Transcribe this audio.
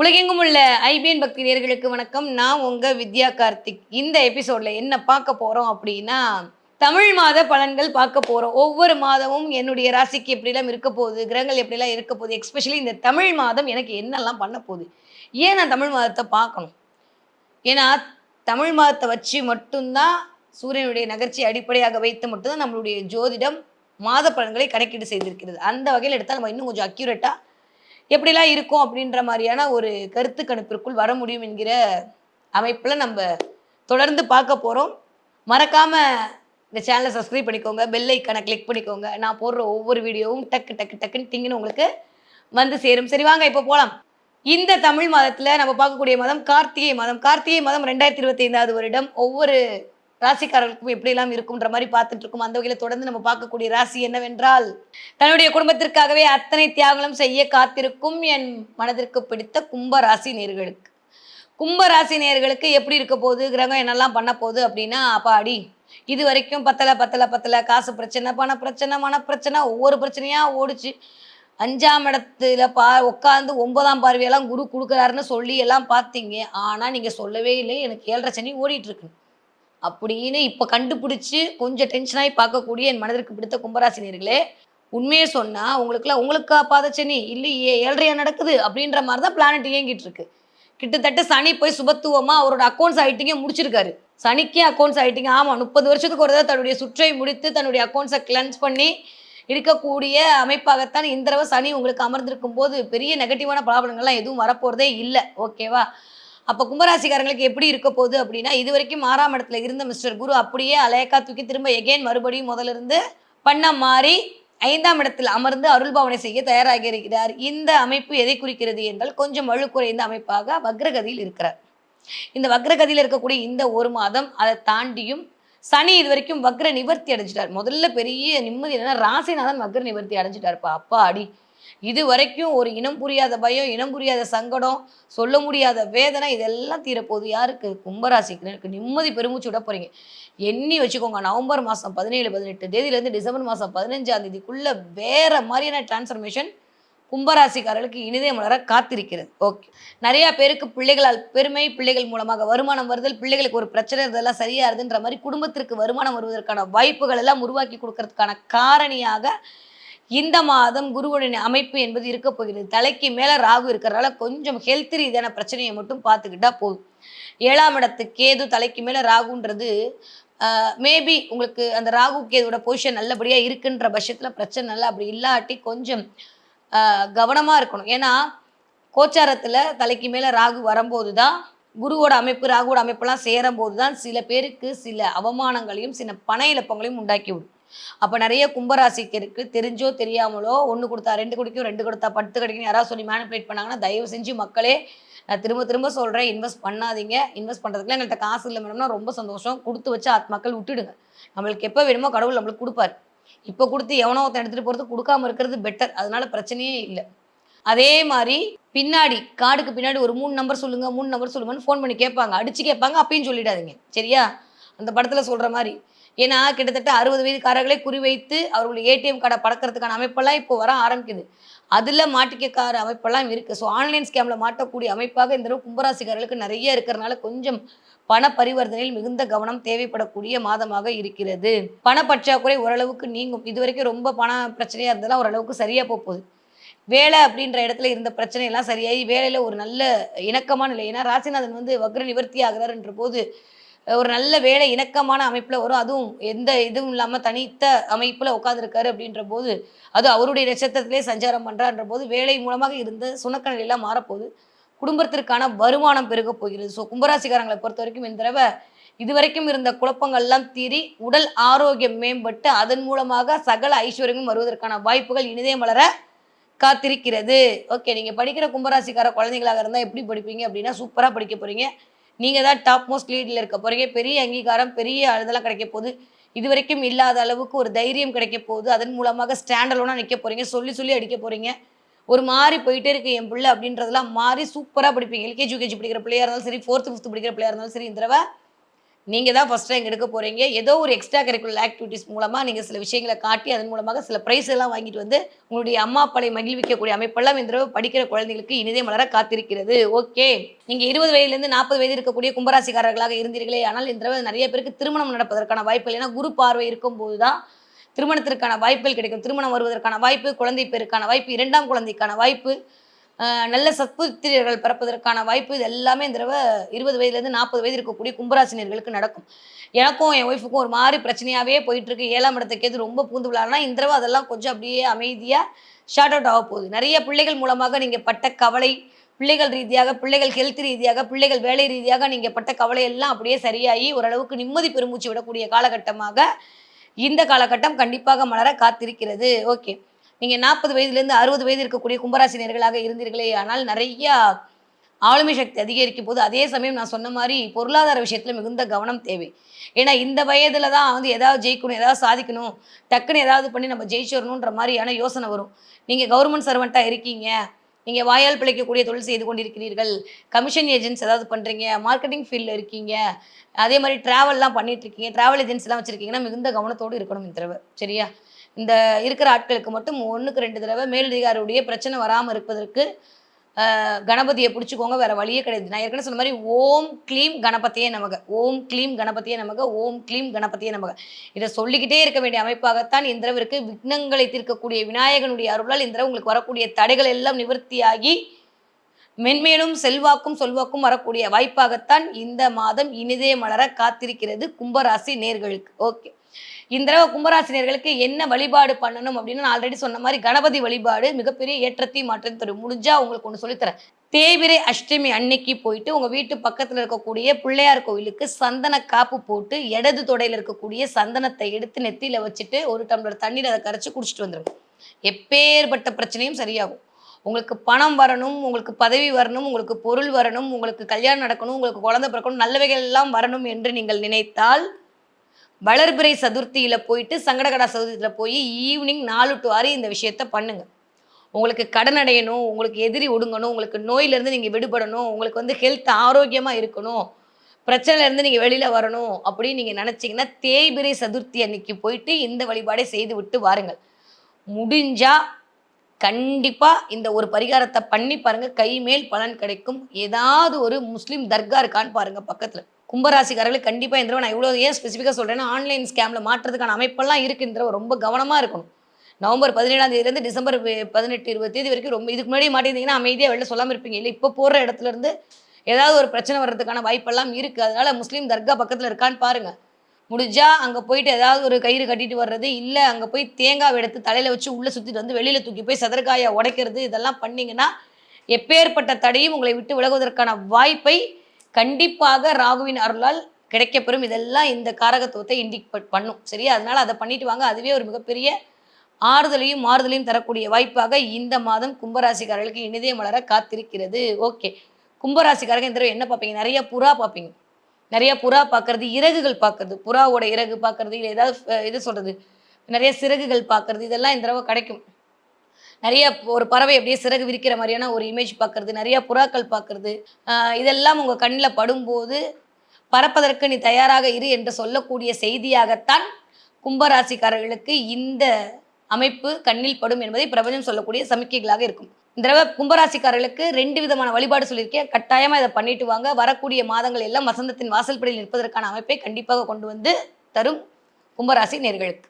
உலகெங்கும் உள்ள ஐபிஎன் பக்தி நேர்களுக்கு வணக்கம். நான் உங்க வித்யா கார்த்திக். இந்த எபிசோட்ல என்ன பார்க்க போறோம் அப்படின்னா தமிழ் மாத பலன்கள் பார்க்க போறோம். ஒவ்வொரு மாதமும் என்னுடைய ராசிக்கு எப்படிலாம் இருக்க போகுது கிரகங்கள் எப்படிலாம் இருக்க போகுது எஸ்பெஷலி இந்த தமிழ் மாதம் எனக்கு என்னெல்லாம் பண்ண போகுது. ஏன் நான் தமிழ் மாதத்தை பார்க்கணும்? ஏன்னா தமிழ் மாதத்தை வச்சு மட்டும்தான் சூரியனுடைய நகர்ச்சி அடிப்படையாக வைத்து மட்டும்தான் நம்மளுடைய ஜோதிடம் மாத பலன்களை கணக்கீடு செய்திருக்கிறது. அந்த வகையில் எடுத்தால் நம்ம இன்னும் கொஞ்சம் அக்யூரேட்டாக எப்படிலாம் இருக்கும் அப்படின்ற மாதிரியான ஒரு கருத்து கணிப்பிற்குள் வர முடியும் என்கிற அமைப்பில் நம்ம தொடர்ந்து பார்க்க போகிறோம் மறக்காமல் இந்த சேனலை சப்ஸ்கிரைப் பண்ணிக்கோங்க பெல் ஐக்கனை கிளிக் பண்ணிக்கோங்க. நான் போடுற ஒவ்வொரு வீடியோவும் டக்கு டக்கு டக்குன்னு திங்கினு உங்களுக்கு வந்து சேரும். சரி வாங்க இப்போ போகலாம் இந்த தமிழ் மாதத்தில் நம்ம பார்க்கக்கூடிய மாதம் கார்த்திகை மாதம். கார்த்திகை மாதம் ரெண்டாயிரத்தி இருபத்தி ஐந்தாவது வருடம். ஒவ்வொரு ராசிக்காரர்களுக்கும் எப்படியெல்லாம் இருக்கும்ன்ற மாதிரி பார்த்துட்டு இருக்கும். அந்த வகையில் தொடர்ந்து நம்ம பார்க்கக்கூடிய ராசி என்னவென்றால் தன்னுடைய குடும்பத்திற்காகவே அத்தனை தியாகங்களும் செய்ய காத்திருக்கும் என் மனதிற்கு பிடித்த கும்ப ராசி நேர்களுக்கு. கும்ப ராசி நேர்களுக்கு எப்படி இருக்க போகுது? கிரகம் என்னெல்லாம் பண்ண போகுது அப்படின்னா அப்பாடி இது வரைக்கும் பத்தலை பத்தலை பத்தலை காசு பிரச்சனை பண பிரச்சனை மன பிரச்சனை ஒவ்வொரு பிரச்சனையா ஓடிச்சு. அஞ்சாம் இடத்துல பா உட்காந்து ஒன்பதாம் பார்வையெல்லாம் குரு கொடுக்குறாருன்னு சொல்லி எல்லாம் பார்த்தீங்க. ஆனால் நீங்கள் சொல்லவே இல்லை. எனக்கு ஏழரை சனி ஓடிட்டு இருக்கு. அப்படின்னு இப்போ கண்டுபிடிச்சி கொஞ்சம் டென்ஷனாகி பார்க்கக்கூடிய என் மனதிற்கு பிடித்த கும்பராசினியர்களே உண்மையை சொன்னால் உங்களுக்குலாம் உங்களுக்கா பாதச்சனி? இல்லையே ஏழ்றையா நடக்குது? அப்படின்ற மாதிரி தான் பிளானட் இயங்கிட்டு இருக்கு. கிட்டத்தட்ட சனி போய் சுபத்துவமா அவரோட அக்கௌண்ட்ஸ் ஐட்டிங்க முடிச்சிருக்காரு. சனிக்கே அக்கௌண்ட்ஸ் ஐட்டிங்க ஆமாம் முப்பது வருஷத்துக்கு ஒரு தடவை தன்னுடைய சுற்றை முடித்து தன்னுடைய அக்கௌண்ட்ஸை கிளன்ஸ் பண்ணி இருக்கக்கூடிய அமைப்பாகத்தான் இந்த தடவை சனி உங்களுக்கு அமர்ந்திருக்கும் போது பெரிய நெகட்டிவான ப்ராப்ளங்கள்லாம் எதுவும் வரப்போறதே இல்லை. ஓகேவா அப்போ கும்பராசிக்காரங்களுக்கு எப்படி இருக்க போகுது அப்படின்னா இது வரைக்கும் ஆறாம் இடத்துல இருந்த மிஸ்டர் குரு அப்படியே அலையக்கா தூக்கி திரும்ப எகெயின் மறுபடியும் முதல்ல இருந்து பண்ண மாறி ஐந்தாம் இடத்தில் அமர்ந்து அருள்பாவனை செய்ய தயாராகி இருக்கிறார். இந்த அமைப்பு எதை குறிக்கிறது என்றால் கொஞ்சம் வலுக்குறைந்த அமைப்பாக வக்ரகதியில் இருக்கிறார். இந்த வக்ரகதியில் இருக்கக்கூடிய இந்த ஒரு மாதம் அதை தாண்டியும் சனி இது வரைக்கும் வக்ர நிவர்த்தி அடைஞ்சிட்டார். முதல்ல பெரிய நிம்மதி என்னன்னா ராசிநாதன் வக்ர நிவர்த்தி அடைஞ்சிட்டாருப்பா. அப்பா அடி. இது வரைக்கும் ஒரு இனம் புரியாத பயம் இனம் புரியாத சங்கடம் சொல்ல முடியாத வேதனை இதெல்லாம் தீரப்போகுது. யாருக்கு? கும்பராசிக்கு. நிம்மதி பெருமூச்சு விட போறீங்க. எண்ணி வச்சுக்கோங்க. நவம்பர் மாதம் பதினேழு பதினெட்டு தேதியிலேருந்து டிசம்பர் மாதம் பதினஞ்சாம் தேதிக்குள்ள வேற மாதிரியான டிரான்ஸ்ஃபர்மேஷன் கும்பராசிக்காரர்களுக்கு இனிதே மலர காத்திருக்கிறது. ஓகே நிறைய பேருக்கு பிள்ளைகளால் பெருமை பிள்ளைகள் மூலமாக வருமானம் வருதல் பிள்ளைகளுக்கு ஒரு பிரச்சனை இதெல்லாம் சரியா இருதுன்ற மாதிரி குடும்பத்திற்கு வருமானம் வருவதற்கான வாய்ப்புகள் எல்லாம் உருவாக்கி கொடுக்கறதுக்கான காரணியாக இந்த மாதம் குருவுடன் அமைப்பு என்பது இருக்க போகிறது. தலைக்கு மேல ராகு இருக்கிறதால கொஞ்சம் ஹெல்த் ரீதியான பிரச்சனையை மட்டும் பார்த்துக்கிட்டா போதும். ஏழாம் இடத்து கேது தலைக்கு மேல ராகுன்றது மேபி உங்களுக்கு அந்த ராகு கேதுவோட பொசிஷன் நல்லபடியா இருக்குன்ற பட்சத்துல பிரச்சனை இல்லை. அப்படி இல்லாட்டி கொஞ்சம் கவனமாக கவனமா இருக்கணும். ஏன்னா கோச்சாரத்துல தலைக்கு மேல ராகு வரும்போது தான் குருவோட அமைப்பு ராகுவோட அமைப்பெல்லாம் சேரும் போது தான் சில பேருக்கு சில அவமானங்களையும் சில பண இழப்பங்களையும் உண்டாக்கி விடும் அப்போ நிறைய கும்பராசிக்கு இருக்கு. தெரிஞ்சோ தெரியாமலோ ஒன்று கொடுத்தா ரெண்டு குடிக்கும் ரெண்டு கொடுத்தா பத்து கிடைக்கும் யாராவது சொல்லி மேனிப்புலேட் பண்ணாங்கன்னா தயவு செஞ்சு மக்களே நான் திரும்ப திரும்ப சொல்கிறேன் இன்வெஸ்ட் பண்ணாதீங்க. இன்வெஸ்ட் பண்ணுறதுக்குலாம் எங்கள்கிட்ட காசு இல்லை மேடம்னா ரொம்ப சந்தோஷம். கொடுத்து வச்சு ஆத்மாக்கள் விட்டுடுங்க. நம்மளுக்கு எப்போ வேணுமோ கடவுள் நம்மளுக்கு கொடுப்பாரு. இப்போ கொடுத்து எவனோ ஒருத்தன் எடுத்துகிட்டு போகிறது கொடுக்காம இருக்கிறது பெட்டர் அதனால பிரச்சனையே இல்லை. அதே மாதிரி பின்னாடி கார்டுக்கு பின்னாடி ஒரு மூணு நம்பர் சொல்லுங்க மூணு நம்பர் சொல்லுங்கன்னு ஃபோன் பண்ணி கேட்பாங்க. அடிச்சு கேட்பாங்க அப்பயும் சொல்லிடாதீங்க. சரியா? அந்த படத்தில் சொல்கிற மாதிரி. ஏன்னா கிட்டத்தட்ட அறுபது வயதுக்காரர்களே குறிவைத்து அவர்களுடைய ஏடிஎம் கார்டை பறக்கிறதுக்கான அமைப்பெல்லாம் இப்போ வர ஆரம்பிக்குது. அதில் மாட்டிக்கக்கார அமைப்பெல்லாம் இருக்குது ஸோ ஆன்லைன் ஸ்கேமில் மாட்டக்கூடிய அமைப்பாக இந்த அளவு கும்பராசிக்காரர்களுக்கு நிறைய இருக்கிறனால கொஞ்சம் பண பரிவர்த்தனையில் மிகுந்த கவனம் தேவைப்படக்கூடிய மாதமாக இருக்கிறது. பண பற்றாக்குறை ஓரளவுக்கு நீங்கும். இது வரைக்கும் ரொம்ப பண பிரச்சனையாக இருந்ததெல்லாம் ஓரளவுக்கு சரியாக போகுது. வேலை அப்படின்ற இடத்துல இருந்த பிரச்சனையெல்லாம் சரியாகி வேலையில் ஒரு நல்ல இணக்கமான நிலை. ஏன்னா ராசிநாதன் வந்து வக்ர நிவர்த்தி ஆகிறாருன்ற போது ஒரு நல்ல வேலை இணக்கமான அமைப்பில் வரும். அதுவும் எந்த இதுவும் இல்லாமல் தனித்த அமைப்பில் உட்காந்துருக்காரு அப்படின்ற போது அது அவருடைய நட்சத்திரத்திலே சஞ்சாரம் பண்ணுறான்ற போது வேலை மூலமாக இருந்த சுணக்க நிலையெல்லாம் மாறப்போகுது. குடும்பத்திற்கான வருமானம் பெருக போகிறது. ஸோ கும்பராசிக்காரங்களை பொறுத்த வரைக்கும் இந்த தடவை இதுவரைக்கும் இருந்த குழப்பங்கள்லாம் தீரி உடல் ஆரோக்கியம் மேம்பட்டு அதன் மூலமாக சகல ஐஸ்வர்யமும் வருவதற்கான வாய்ப்புகள் இனிதே மலர காத்திருக்கிறது. ஓகே நீங்கள் படிக்கிற கும்பராசிக்கார குழந்தைகளாக இருந்தால் எப்படி படிப்பீங்க அப்படின்னா சூப்பராக படிக்க போகிறீங்க நீங்கள் தான் டாப் மோஸ்ட் லீடில் இருக்க போகிறீங்க பெரிய அங்கீகாரம் பெரிய இதெல்லாம் கிடைக்க போகுது. இது வரைக்கும் இல்லாத அளவுக்கு ஒரு தைரியம் கிடைக்க போகுது. அதன் மூலமாக ஸ்டாண்டலோனா நிற்க போகிறீங்க சொல்லி சொல்லி அடிக்க போகிறீங்க ஒரு மாதிரி போயிட்டே இருக்கு என் பிள்ளை அப்படின்றதெல்லாம் மாறி சூப்பராக படிப்பீங்க. எல்கேஜி யூகேஜி படிக்கிற பிள்ளையா இருந்தாலும் சரி ஃபோர்த்து ஃபிஃப்த் படிக்கிற பிள்ளையா இருந்தாலும் சரி இந்த தடவை நீங்கள் தான் ஃபஸ்ட் ரேங்க் எடுக்க போகிறீங்க ஏதோ ஒரு எக்ஸ்ட்ரா கரிக்குலர் ஆக்டிவிட்டிஸ் மூலமாக நீங்கள் சில விஷயங்களை காட்டி அதன் மூலமாக சில ப்ரைஸ் எல்லாம் வாங்கிட்டு வந்து உங்களுடைய அம்மா அப்பாவை மகிழ்விக்கக்கூடிய அமைப்பெல்லாம் இந்த தடவை படிக்கிற குழந்தைகளுக்கு இனிதே மலர காத்திருக்கிறது. ஓகே நீங்கள் இருபது வயதுலேருந்து நாற்பது வயது இருக்கக்கூடிய கும்பராசிக்காரர்களாக இருந்தீர்களே ஆனால் இந்த தடவை நிறைய பேருக்கு திருமணம் நடப்பதற்கான வாய்ப்புகள் ஏன்னா குரு பார்வை இருக்கும்போது தான் திருமணத்திற்கான வாய்ப்புகள் கிடைக்கும். திருமணம் வருவதற்கான வாய்ப்பு குழந்தை பேருக்கான வாய்ப்பு இரண்டாம் குழந்தைக்கான வாய்ப்பு நல்ல சத்புத்திரியர்கள் பிறப்பதற்கான வாய்ப்பு இது எல்லாமே இந்த தடவை இருபது வயதுலேருந்து நாற்பது வயது இருக்கக்கூடிய கும்பராசினியர்களுக்கு நடக்கும். எனக்கும் என் ஒய்ஃபுக்கும் ஒரு மாதிரி பிரச்சனையாகவே போயிட்டு இருக்கு ஏழாம் இடத்துக்கு எது ரொம்ப பூந்து விழானா இந்த தடவை அதெல்லாம் கொஞ்சம் அப்படியே அமைதியாக ஷார்ட் அவுட் ஆக போகுது. நிறைய பிள்ளைகள் மூலமாக நீங்கள் பட்ட கவலை பிள்ளைகள் ரீதியாக பிள்ளைகள் ஹெல்த் ரீதியாக பிள்ளைகள் வேலை ரீதியாக நீங்கள் பட்ட கவலை எல்லாம் அப்படியே சரியாகி ஓரளவுக்கு நிம்மதி பெருமூச்சு விடக்கூடிய காலகட்டமாக இந்த காலகட்டம் கண்டிப்பாக மலர காத்திருக்கிறது. ஓகே. நீங்கள் நாற்பது வயதுலேருந்து அறுபது வயது இருக்கக்கூடிய கும்பராசினியர்களாக இருந்தீர்களே ஆனால் நிறையா ஆளுமை சக்தி அதிகரிக்கும் போது அதே சமயம் நான் சொன்ன மாதிரி பொருளாதார விஷயத்தில் மிகுந்த கவனம் தேவை. ஏன்னா இந்த வயதில் தான் வந்து ஏதாவது ஜெயிக்கணும் ஏதாவது சாதிக்கணும் டக்குன்னு ஏதாவது பண்ணி நம்ம ஜெயிச்சிடணுன்ற மாதிரியான யோசனை வரும். நீங்கள் கவர்மெண்ட் சர்வெண்ட்டாக இருக்கீங்க நீங்கள் வாயால் பிழைக்கக்கூடிய தொழில் செய்து கொண்டிருக்கிறீர்கள் கமிஷன் ஏஜென்ட்ஸ் ஏதாவது பண்ணுறீங்க மார்க்கெட்டிங் ஃபீல்டில் இருக்கீங்க அதே மாதிரி ட்ராவல்லாம் பண்ணிட்டு இருக்கீங்க ட்ராவல் ஏஜென்சிலாம் வச்சுருக்கீங்கன்னா மிகுந்த கவனத்தோடு இருக்கணும் இந்த தடவை சரியா? இந்த இருக்கிற ஆட்களுக்கு மட்டும் ஒன்றுக்கு ரெண்டு தடவை மேலதிகாரியுடைய பிரச்சனை வராமல் இருப்பதற்கு கணபதியை பிடிச்சிக்கோங்க வேற வழியே கிடையாது. நான் ஏற்கனவே சொன்ன மாதிரி ஓம் க்ளீம் கணபதியே நமக. ஓம் க்ளீம் கணபதியே நமக. ஓம் க்ளீம் கணபதியே நமக. இதை சொல்லிக்கிட்டே இருக்க வேண்டிய அமைப்பாகத்தான் இந்திரவிற்கு விக்னங்களை தீர்க்கக்கூடிய விநாயகனுடைய அருளால் இந்த உங்களுக்கு வரக்கூடிய தடைகள் எல்லாம் நிவர்த்தியாகி மென்மேலும் செல்வாக்கும் சொல்வாக்கும் வரக்கூடிய வாய்ப்பாகத்தான் இந்த மாதம் இனிதே மலர காத்திருக்கிறது. கும்பராசி நேர்களுக்கு. ஓகே. இந்த தடவை கும்பராசனியர்களுக்கு என்ன வழிபாடு பண்ணணும் அப்படின்னு நான் ஆல்ரெடி சொன்ன மாதிரி கணபதி வழிபாடு மிகப்பெரிய ஏற்றத்தையும் மாற்றத்தையும் தரும். முடிஞ்சா உங்களுக்கு ஒன்று சொல்லித்தரேன் தேய்பிரை அஷ்டமி அன்னைக்கு போயிட்டு உங்க வீட்டு பக்கத்துல இருக்கக்கூடிய பிள்ளையார் கோயிலுக்கு சந்தன காப்பு போட்டு இடது தொடையில இருக்கக்கூடிய சந்தனத்தை எடுத்து நெத்தியில வச்சுட்டு ஒரு டம்ளர் தண்ணீர் அதை கரைச்சு குடிச்சிட்டு வந்துருங்க. எப்பேற்பட்ட பிரச்சனையும் சரியாகும். உங்களுக்கு பணம் வரணும் உங்களுக்கு பதவி வரணும் உங்களுக்கு பொருள் வரணும் உங்களுக்கு கல்யாணம் நடக்கணும் உங்களுக்கு குழந்தை பிறக்கணும் நல்லவைகள் எல்லாம் வரணும் என்று நீங்கள் நினைத்தால் வளர்பிறை சதுர்த்தியில் போயிட்டு சங்கடகடா சதுர்த்தியில் போய் ஈவினிங் நாலு டு ஆறு இந்த விஷயத்த பண்ணுங்க. உங்களுக்கு கடன் அடையணும் உங்களுக்கு எதிரி ஒடுங்கணும் உங்களுக்கு நோயிலேருந்து நீங்கள் விடுபடணும் உங்களுக்கு வந்து ஹெல்த் ஆரோக்கியமாக இருக்கணும் பிரச்சனையிலேருந்து நீங்கள் வெளியில் வரணும் அப்படின்னு நீங்கள் நினச்சிங்கன்னா தேய்பிரை சதுர்த்தி அன்னைக்கு போயிட்டு இந்த வழிபாடை செய்து விட்டு வாருங்கள். முடிஞ்சா கண்டிப்பாக இந்த ஒரு பரிகாரத்தை பண்ணி பாருங்கள் கை மேல் பலன் கிடைக்கும். ஏதாவது ஒரு முஸ்லீம் தர்கா இருக்கான்னு பாருங்கள் பக்கத்தில். கும்பராசிக்காரர்களுக்கு கண்டிப்பாக இந்த நான் இவ்வளோ ஏன் ஸ்பெசிஃபிக்காக சொல்கிறேன்னா ஆன்லைன் ஸ்கேமில் மாற்றுறதுக்கான அமைப்பெல்லாம் இருக்குது இந்த ரொம்ப கவனமாக இருக்கணும். நவம்பர் பதினேழாம் தேதியிலேருந்து டிசம்பர் பதினெட்டு இருபது தேதி வரைக்கும் ரொம்ப இதுக்கு முன்னாடி மாட்டிருந்தீங்கன்னா அமைதியாக வெளில சொல்லாமல் இருப்பீங்க. இல்லை இப்போ போகிற இடத்துலேருந்து ஏதாவது ஒரு பிரச்சனை வர்றதுக்கான வாய்ப்பெல்லாம் இருக்குது அதனால் முஸ்லீம் தர்கா பக்கத்தில் இருக்கான்னு பாருங்கள் முடிஞ்சால் அங்கே போயிட்டு ஏதாவது ஒரு கயிறு கட்டிட்டு வர்றது இல்லை அங்கே போய் தேங்காய் எடுத்து தலையில் வச்சு உள்ளே சுற்றிட்டு வந்து வெளியில் தூக்கி போய் சதற்காயை உடைக்கிறது இதெல்லாம் பண்ணிங்கன்னா எப்பேற்பட்ட தடையும் உங்களை விட்டு விலகுவதற்கான வாய்ப்பை கண்டிப்பாக ராகுவின் அருளால் கிடைக்கப்பெறும். இதெல்லாம் இந்த காரகத்துவத்தை இண்டிகேட் பண்ணும். சரியா? அதனால அதை பண்ணிட்டு வாங்க. அதுவே ஒரு மிகப்பெரிய ஆறுதலையும் மாறுதலையும் தரக்கூடிய வாய்ப்பாக இந்த மாதம் கும்பராசிக்காரர்களுக்கு இனிதே மலர காத்திருக்கிறது. ஓகே. கும்பராசிக்காரங்க இந்த தடவை என்ன பார்ப்பீங்க? நிறைய புறா பார்ப்பீங்க. நிறைய புறா பார்க்கறது இறகுகள் பார்க்கறது. புறாவோட இறகு பார்க்கறது இல்லை ஏதாவது இது சொல்றது? நிறைய சிறகுகள் பார்க்கறது. இதெல்லாம் இந்த தடவை கிடைக்கும். நிறைய ஒரு பறவை அப்படியே சிறகு விரிக்கிற மாதிரியான ஒரு இமேஜ் பார்க்குறது நிறைய புறாக்கள் பார்க்குறது. இதெல்லாம் உங்கள் கண்ணில் படும்போது பறப்பதற்கு நீ தயாராக இரு என்று சொல்லக்கூடிய செய்தியாகத்தான் கும்பராசிக்காரர்களுக்கு இந்த அமைப்பு கண்ணில் படும் என்பதை பிரபஞ்சம் சொல்லக்கூடிய சமிக்கைகளாக இருக்கும். இந்த தடவை கும்பராசிக்காரர்களுக்கு ரெண்டு விதமான வழிபாடு சொல்லியிருக்கேன். கட்டாயமாக இதை பண்ணிட்டு வாங்க. வரக்கூடிய மாதங்கள் எல்லாம் வசந்தத்தின் வாசல்படியில் நிற்பதற்கான அமைப்பை கண்டிப்பாக கொண்டு வந்து தரும் கும்பராசி நேர்களுக்கு.